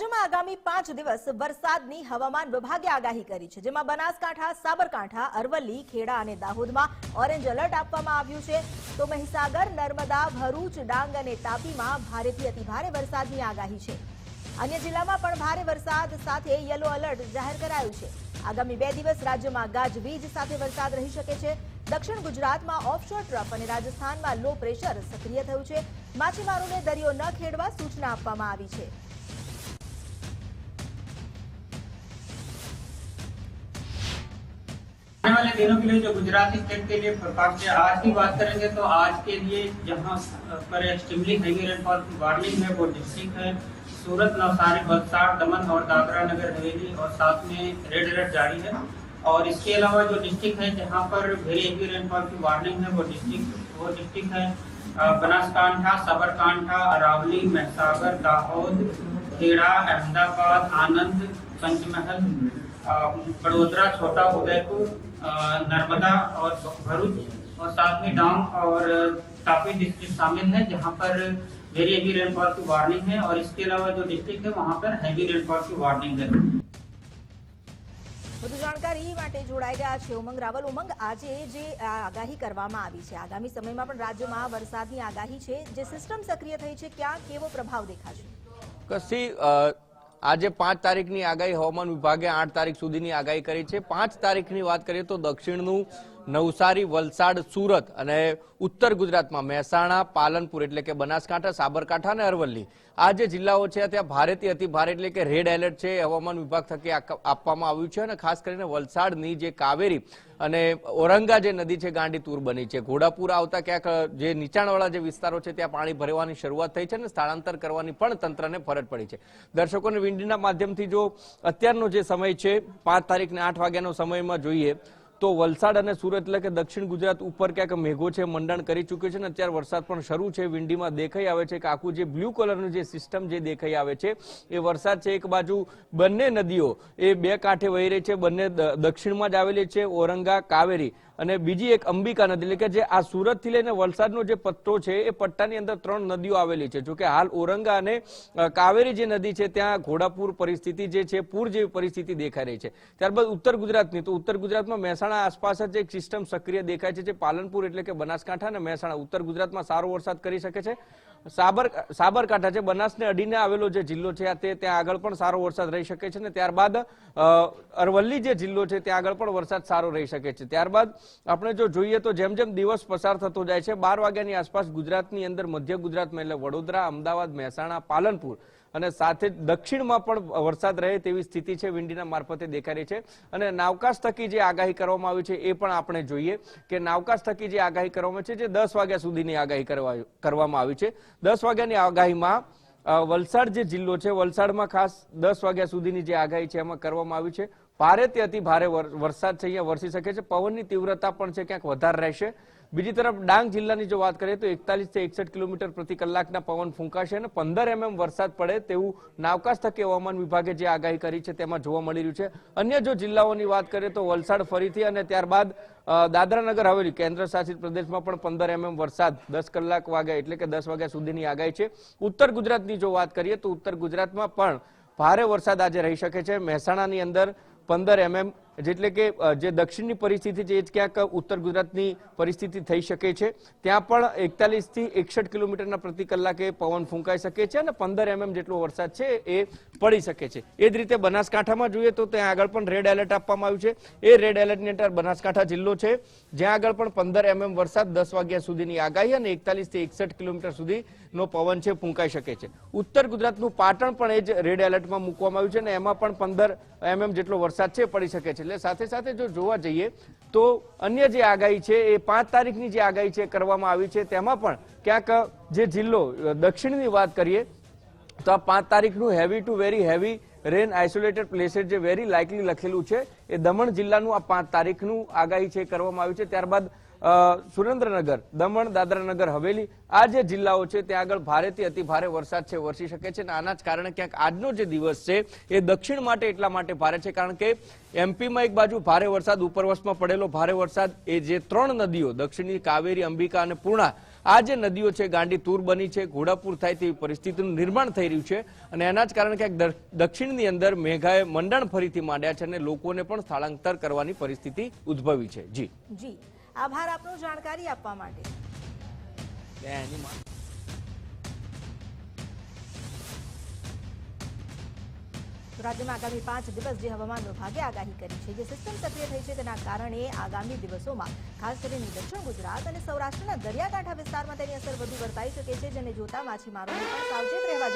રાજ્યમાં આગામી પાંચ દિવસ વરસાદની હવામાન વિભાગે આગાહી કરી છે, જેમાં બનાસકાંઠા, સાબરકાંઠા, અરવલ્લી, ખેડા અને દાહોદમાં ઓરેન્જ એલર્ટ આપવામાં આવ્યું છે. તો મહીસાગર, નર્મદા, ભરૂચ, ડાંગ અને તાપીમાં ભારેથી અતિભારે વરસાદની આગાહી છે. અન્ય જિલ્લામાં પણ ભારે વરસાદ સાથે યલો એલર્ટ જાહેર કરાયું છે. આગામી બે દિવસ રાજ્યમાં ગાજવીજ સાથે વરસાદ રહી શકે છે. દક્ષિણ ગુજરાતમાં ઓફશોર ટ્રફ અને રાજસ્થાનમાં લો પ્રેશર સક્રિય થયું છે. માછીમારોને દરિયો ન ખેડવા સૂચના આપવામાં આવી છે. वाले दिनों के लिए जो गुजरात स्टेट के लिए है आज की बात करेंगे तो आज के लिए जहाँ पर एक्सट्रीमली हैवी रेनफॉल की वार्निंग है, वो डिस्ट्रिक्ट है। सूरत, नवसारी वलसाड़ दमन और दादरा नगर हवेली और साथ में रेड अलर्ट जारी है। और इसके अलावा जो डिस्ट्रिक्ट है, जहाँ पर वेरी हैवी रेनफॉल की वार्निंग है, वो डिस्ट्रिक्ट वो डिस्ट्रिक्ट है। बनासकांठा, साबरकांठा, अरावली, महसागर, दाहोद खेड़ा अहमदाबाद आनंद पंचमहल अ, बड़ोदरा छोटा उदयपुर अ, नर्मदा और भरूच और साथ में डांग और तापी डिस्ट्रिक्ट शामिल है जहां पर वेरी हैवी रेनफॉल की वार्निंग है और इसके अलावा जो डिस्ट्रिक्ट है वहां पर हैवी रेनफॉल की वार्निंग है વધુ જાણકારી માટે જોડાઈ ગયા છે ઉમંગ રાવલ ઉમંગ આજે જે આ આગાહી કરવામાં આવી છે આગામી સમયમાં પણ રાજ્યમાં વરસાદની આગાહી છે જે સિસ્ટમ સક્રિય થઈ છે ક્યાં કેવો પ્રભાવ દેખાશે કશી આજે પાંચ તારીખની આગાહી હવામાન વિભાગે આઠ તારીખ સુધીની આગાહી કરી છે. પાંચ તારીખની વાત કરીએ તો દક્ષિણનું નવસારી, વલસાડ, સુરત અને ઉત્તર ગુજરાતમાં મહેસાણા, પાલનપુર એટલે કે બનાસકાંઠા, સાબરકાંઠા અને અરવલ્લી. આ જે જિલ્લાઓ છે, ત્યાં ભારેથી અતિ ભારે એટલે કે રેડ એલર્ટ છે હવામાન વિભાગ થકી આપવામાં આવ્યું છે અને ખાસ કરીને વલસાડની જે કાવેરી અને ઓરંગા જે નદી છે, ગાંડી તૂર બની છે. ઘોડાપુર આવતા ક્યાંક, જે નીચાણવાળા જે વિસ્તારો છે, ત્યાં પાણી ભરવાની શરૂઆત થઈ છે અને સ્થળાંતર કરવાની પણ તંત્રને ફરજ પડી છે. દર્શકોને વિંડીના માધ્યમથી જો અત્યારનો જે સમય છે, પાંચ તારીખને આઠ વાગ્યાનો સમયમાં જોઈએ તો વલસાડ અને સુરત એટલે કે દક્ષિણ ગુજરાત ઉપર ક્યાંક મેઘો છે, મંડાણ કરી ચૂક્યું છે અને અત્યારે વરસાદ પણ શરૂ છે. વિંડીમાં દેખાઈ આવે છે કે આખું જે બ્લુ કલરનું જે સિસ્ટમ જે દેખાઈ આવે છે, એ વરસાદ છે. એક બાજુ બંને નદીઓ એ બે કાંઠે વહી રહી છે, બંને દક્ષિણમાં જ આવેલી છે ઓરંગા કાવેરી. અને બીજી એક અંબિકા નદી, એટલે કે જે આ સુરતથી લઈને વલસાડનો જે પટ્ટો છે, એ પટ્ટાની અંદર ત્રણ નદીઓ આવેલી છે. જોકે હાલ ઓરંગા અને કાવેરી જે નદી છે, ત્યાં ઘોડાપુર પરિસ્થિતિ જે છે, પૂર જેવી પરિસ્થિતિ દેખાઈ રહી છે. ત્યારબાદ ઉત્તર ગુજરાતની, તો ઉત્તર ગુજરાતમાં મહેસાણા આસપાસ જ એક સિસ્ટમ સક્રિય દેખાય છે, જે પાલનપુર એટલે કે બનાસકાંઠા અને મહેસાણા ઉત્તર ગુજરાતમાં સારો વરસાદ કરી શકે છે. સાબર સાબરકાંઠા છે, બનાસને અડીને આવેલો જે જિલ્લો છે તે ત્યાં આગળ પણ સારો વરસાદ રહી શકે છે ને ત્યારબાદ અરવલ્લી જે જિલ્લો છે, ત્યાં આગળ પણ વરસાદ સારો રહી શકે છે. ત્યારબાદ આપણે જો જોઈએ તો જેમ જેમ દિવસ પસાર થતો જાય છે, બાર વાગ્યાની આસપાસ ગુજરાતની અંદર મધ્ય ગુજરાતમાં એટલે વડોદરા, અમદાવાદ, મહેસાણા, પાલનપુર અને સાથે જ દક્ષિણમાં પણ વરસાદ રહે તેવી સ્થિતિ છે, વિંડીના મારફતે દેખાઈ રહી છે. અને નાવકાશ થકી જે આગાહી કરવામાં આવી છે, એ પણ આપણે જોઈએ કે નાવકાશ થકી જે આગાહી કરવામાં છે, જે દસ વાગ્યા સુધીની આગાહી કરવા- કરવામાં આવી છે. દસ વાગ્યાની આગાહીમાં વલસાડ જે જિલ્લો છે, વલસાડમાં ખાસ દસ વાગ્યા સુધીની જે આગાહી છે, એમાં કરવામાં આવી છે. ભારે તે અતિ ભારે વર- વરસાદ છે, અહીંયા વરસી શકે છે. પવનની તીવ્રતા પણ છે, ક્યાંક વધારે રહેશે. બીજી તરફ, ડાંગ જિલ્લાની જો વાત કરીએ તો એકતાલીસથી એકસઠ કિલોમીટર પ્રતિ કલાકના પવન ફૂંકાશે અને પંદર એમએમ વરસાદ પડે તેવું નાવકાશ થકી હવામાન વિભાગે જે આગાહી કરી છે તેમાં જોવા મળી રહ્યું છે. અન્ય જો જિલ્લાઓની વાત કરીએ તો વલસાડ ફરીથી અને ત્યારબાદ દાદરાનગર હવેલી કેન્દ્ર શાસિત પ્રદેશમાં પણ પંદર એમએમ વરસાદ દસ કલાક વાગ્યા એટલે કે દસ વાગ્યા સુધીની આગાહી છે. ઉત્તર ગુજરાતની જો વાત કરીએ તો ઉત્તર ગુજરાતમાં પણ ભારે વરસાદ આજે રહી શકે છે. મહેસાણાની અંદર પંદર એમએમ જેટલે કે જે દક્ષિણની પરિસ્થિતિ છે, એ જ ક્યાંક ઉત્તર ગુજરાતની પરિસ્થિતિ થઈ શકે છે. ત્યાં પણ એકતાલીસથી એકસઠ કિલોમીટરના પ્રતિ કલાકે પવન ફૂંકાઈ શકે છે અને પંદર એમએમ જેટલો વરસાદ છે, એ પડી શકે છે. એ જ રીતે બનાસકાંઠામાં જોઈએ તો ત્યાં આગળ પણ રેડ એલર્ટ આપવામાં આવ્યું છે. એ રેડ એલર્ટની અંદર બનાસકાંઠા જિલ્લો છે, જ્યાં આગળ પણ પંદર એમએમ વરસાદ દસ વાગ્યા સુધીની આગાહી અને એકતાલીસથી એકસઠ કિલોમીટર સુધીનો પવન છે, ફૂંકાઈ શકે છે. ઉત્તર ગુજરાતનું પાટણ પણ એ જ રેડ એલર્ટમાં મૂકવામાં આવ્યું છે અને એમાં પણ પંદર એમએમ જેટલો વરસાદ છે પડી શકે છે. એટલે સાથે સાથે જો જોવા જઈએ તો અન્ય જે આગાહી છે, એ પાંચ તારીખની જે આગાહી છે કરવામાં આવી છે. તેમાં પણ ક્યાંક જે જિલ્લો દક્ષિણની વાત કરીએ, તો આ પાંચ તારીખનું heavy to very heavy rain isolated places જે વેરી લાઇકલી લખેલું છે, એ દમણ જિલ્લાનું આ પાંચ તારીખનું આગાહી છે કરવામાં આવ્યું છે. ત્યારબાદ સુરેન્દ્રનગર, દમણ, દાદરાનગર, હવેલી, આ જે જિલ્લાઓ છે ત્યાં આગળ ભારેથી અતિ ભારે વરસાદ છે, વરસી શકે છે અને આના જ કારણે ક્યાંક આજનો જે દિવસ છે એ દક્ષિણ માટે એટલા માટે ભારે છે કારણ કે એમપીમાં એક બાજુ ભારે વરસાદ ઉપરવશમાં પડેલો ભારે વરસાદ, એ જે ત્રણ નદીઓ દક્ષિણની કાવેરી, અંબિકા અને પૂર્ણા, આ જે નદીઓ છે ગાંડી તૂર બની છે, ઘોડાપૂર થાય તેવી પરિસ્થિતિનું નિર્માણ થઈ રહ્યું છે અને એના જ કારણે ક્યાંક દક્ષિણની અંદર મેઘાએ મંડાણ ફરીથી માંડ્યા છે અને લોકોને પણ સ્થળાંતર કરવાની પરિસ્થિતિ ઉદ્ભવી છે. જી. જી. આભાર આપનો જાણકારી આપવા માટે. રાજ્યમાં આગામી પાંચ દિવસ જે હવામાન વિભાગે આગાહી કરી છે, જે સિસ્ટમ સક્રિય થઈ છે, તેના કારણે આગામી દિવસોમાં ખાસ કરીને દક્ષિણ ગુજરાત અને સૌરાષ્ટ્રના દરિયાકાંઠા વિસ્તારમાં તેની અસર વધુ વર્તાઈ શકે છે, જેને જોતા માછીમારોને પણ સાવચેત રહેવા